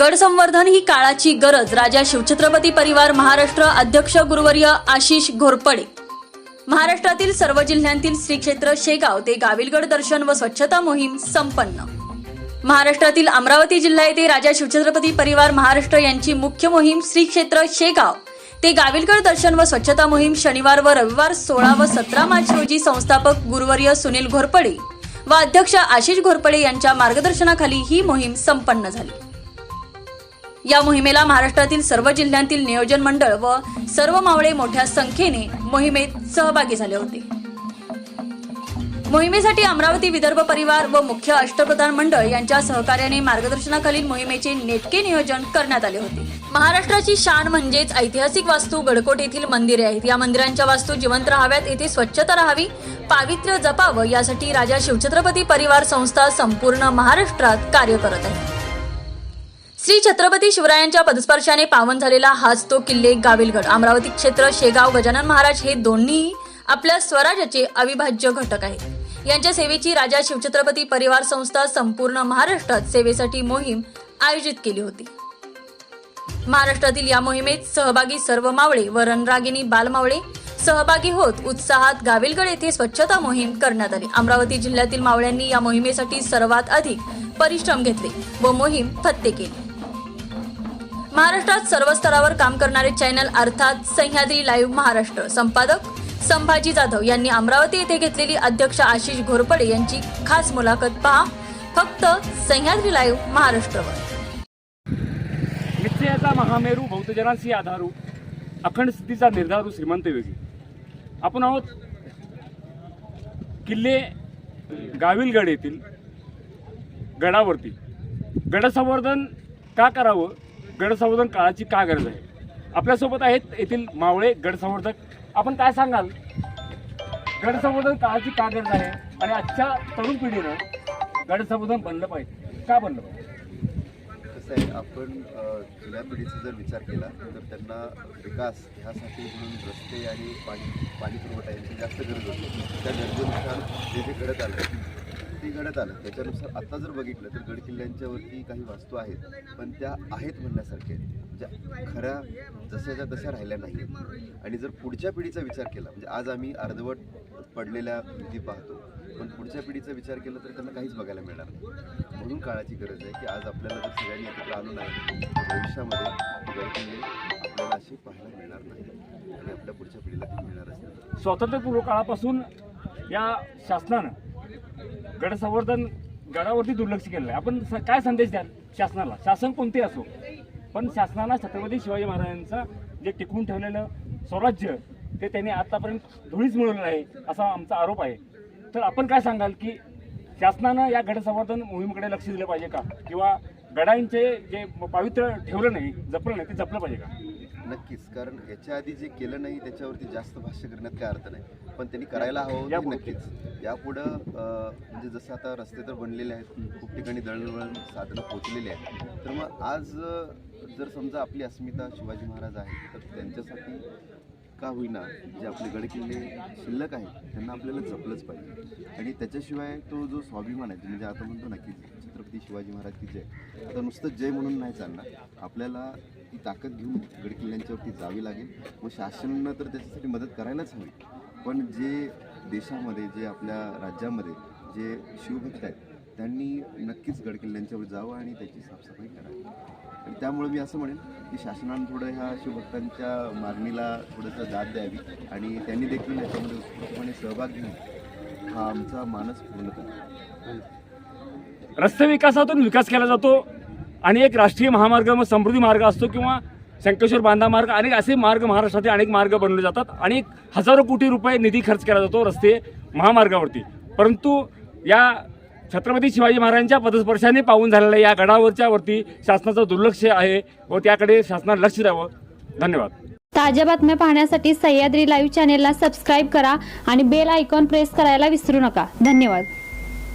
गड संवर्धन ही काळाची गरज राजा शिवछत्रपती परिवार महाराष्ट्र अध्यक्ष गुरुवर्य आशिष घोरपडे. महाराष्ट्रातील सर्व जिल्ह्यांतील श्री क्षेत्र शेगाव ते गाविलगड दर्शन व स्वच्छता मोहीम संपन्न. महाराष्ट्रातील अमरावती जिल्हा येथे राजा शिवछत्रपती परिवार महाराष्ट्र यांची मुख्य मोहीम श्री क्षेत्र शेगाव. ते गाविलगड दर्शन व स्वच्छता मोहीम शनिवार व रविवार सोळा व सतरा मार्च रोजी संस्थापक गुरुवर्य सुनील घोरपडे व अध्यक्ष आशिष घोरपडे यांच्या मार्गदर्शनाखाली ही मोहीम संपन्न झाली. या मोहिमेला महाराष्ट्रातील सर्व जिल्ह्यांतील नियोजन मंडळ व सर्व मावळे मोठ्या संख्येने मोहिमेत सहभागी झाले होते. मोहिमेसाठी अमरावती विदर्भ परिवार व मुख्य अष्टप्रधान मंडळ यांच्या सहकार्याने मार्गदर्शनाखालील मोहिमेचे नेटके नियोजन करण्यात आले होते. महाराष्ट्राची शान म्हणजेच ऐतिहासिक वास्तू गडकोट येथील मंदिरे आहेत. या मंदिरांच्या वास्तू जिवंत राहाव्यात येथे स्वच्छता राहावी पावित्र्य जपावं यासाठी राजा शिवछत्रपती परिवार संस्था संपूर्ण महाराष्ट्रात कार्य करत आहे. श्री छत्रपती शिवरायांच्या पदस्पर्शाने पावन झालेला हाच तो किल्ले गाविलगड. अमरावती क्षेत्र शेगाव गजानन महाराज हे दोन्ही आपल्या स्वराज्याचे अविभाज्य घटक आहेत. यांच्या सेवेची राजा शिवछत्रपती परिवार संस्था संपूर्ण महाराष्ट्रात सेवेसाठी मोहीम आयोजित केली होती. महाराष्ट्रातील या मोहिमेत सहभागी सर्व मावळे व रणरागिणी बालमावळे सहभागी होत उत्साहात गाविलगड येथे स्वच्छता मोहीम करण्यात आली. अमरावती जिल्ह्यातील मावळ्यांनी या मोहिमेसाठी सर्वात अधिक परिश्रम घेतले व मोहीम फत्ते केली. महाराष्ट्रात सर्व स्तरावर काम करणारे चॅनल अर्थात सह्याद्री लाईव्ह महाराष्ट्र. संपादक संभाजी जाधव यांनी अमरावती येथे घेतलेली अध्यक्ष आशिष घोरपडे यांची खास मुलाखत पहा. फक्त सह्याद्री लाईव्ह महाराष्ट्रवर. निश्चयाचा महामेरू बहुतजनांशी आधारू अखंड स्थितीचा निर्धारू श्रीमंत योगी. आपण आहोत किल्ले गाविलगड येथील गडावरती. गडसंवर्धन का करावं? गडसंवर्धन काळाची का गरज आहे? आपल्यासोबत आहेत येथील मावळे गडसंवर्धक आपण काय सांगाल? गडसंवर्धन काळाची का गरज आहे? आणि आजच्या तरुण पिढीनं गडसंवर्धन बनलं पाहिजे. का बनलं पाहिजे? कसं आहे आपण अ, जुन्या पिढीचा जर विचार केला तर त्यांना विकास ह्यासाठी म्हणून रस्ते आणि पाणी पाणी पुरवठा यांची जास्त गरज होती. त्या गरजेनुसार जे जे घडत आलं ते घडत आलं. त्याच्यानुसार आता जर बघितलं तर गडकिल्ल्यांच्यावरती काही वास्तू आहेत पण त्या आहेत म्हणण्यासारख्या आहेत. ज्या खऱ्या जशाच्या तशा राहिल्या नाही आणि जर पुढच्या पिढीचा विचार केला म्हणजे आज आम्ही अर्धवट पडलेल्या भिंती पाहतो पण पुढच्या पिढीचा विचार केला तर त्यांना काहीच बघायला मिळणार नाही. म्हणून काळाची गरज आहे की आज आपल्याला जर सगळ्यांनी एकत्र आलो नाही भविष्यामध्ये गडकिल्ले आपल्याला असे पाहायला मिळणार नाही आणि आपल्या पुढच्या पिढीला मिळणार मिळणारच नाही. स्वातंत्र्यपूर्व काळापासून या शासनानं गडसंवर्धन गडावरती दुर्लक्ष केलं आहे. आपण स- काय संदेश द्याल शासनाला? शासन कोणते असो. पण शासनाला छत्रपती शिवाजी महाराजांचं जे टिकवून ठेवलेलं स्वराज्य ते त्यांनी आतापर्यंत धुळीच मिळवलेलं आहे असा आमचा आरोप आहे. तर आपण काय सांगाल की शासनानं या गडसंवर्धन मोहिमेकडे लक्ष दिलं पाहिजे का? किंवा गडांचे जे पावित्र्य ठेवलं नाही जपलं नाही ते जपलं पाहिजे का? नक्कीच. कारण याच्या आधी जे केलं नाही त्याच्यावरती जास्त भाष्य करण्यात काय अर्थ नाही. पण त्यांनी करायला हवं होतं. नक्कीच. यापुढं म्हणजे जसं आता रस्ते तर बनलेले आहेत खूप ठिकाणी दळणवळण साधनं पोचलेली आहेत. तर मग आज जर समजा आपली अस्मिता शिवाजी महाराज आहे तर त्यांच्यासाठी का होईना जे आपले गडकिल्ले शिल्लक आहेत त्यांना आपल्याला जपलंच पाहिजे. आणि त्याच्याशिवाय तो जो स्वाभिमान आहे म्हणजे आता म्हणतो ना की छत्रपती शिवाजी महाराज की जय आता नुसतं जय म्हणून नाही चालणार. आपल्याला ती ताकद घेऊन गडकिल्ल्यांच्यावरती जावी लागेल. व शासनानं तर त्याच्यासाठी मदत करायलाच हवी. पण जे देशामध्ये जे आपल्या राज्यामध्ये जे शिवभक्त आहेत त्यांनी नक्कीच गडकिल्ल्यांच्यावर जावं आणि त्याची साफसफाई करावी. आणि त्यामुळे मी असं म्हणेन की शासनानं थोडं ह्या शिवभक्तांच्या मागणीला थोडंसं दाद द्यावी आणि त्यांनी देखील याच्यामध्ये उत्स्फूर्तपणे सहभाग घेऊन हा आमचा मानस पूर्ण करावा रस्ते विकासातून विकास केला जातो. आणि एक राष्ट्रीय महामार्ग मग समृद्धी मार्ग असतो किंवा शंकेश्वर बांधा मार्ग अनेक असे मार्ग महाराष्ट्रातील अनेक मार्ग बनवले जातात आणि हजारो कोटी रुपये निधी खर्च केला जातो रस्ते महामार्गावरती. परंतु या छत्रपती शिवाजी महाराजांच्या पदस्पर्शाने पाहून झालेल्या या गडावरच्या वरती शासनाचं दुर्लक्ष आहे व त्याकडे शासनाला लक्ष द्यावं. धन्यवाद. ताज्या बातम्या पाहण्यासाठी सह्याद्री लाईव्ह चॅनेलला सबस्क्राईब करा आणि बेल आयकॉन प्रेस करायला विसरू नका. धन्यवाद.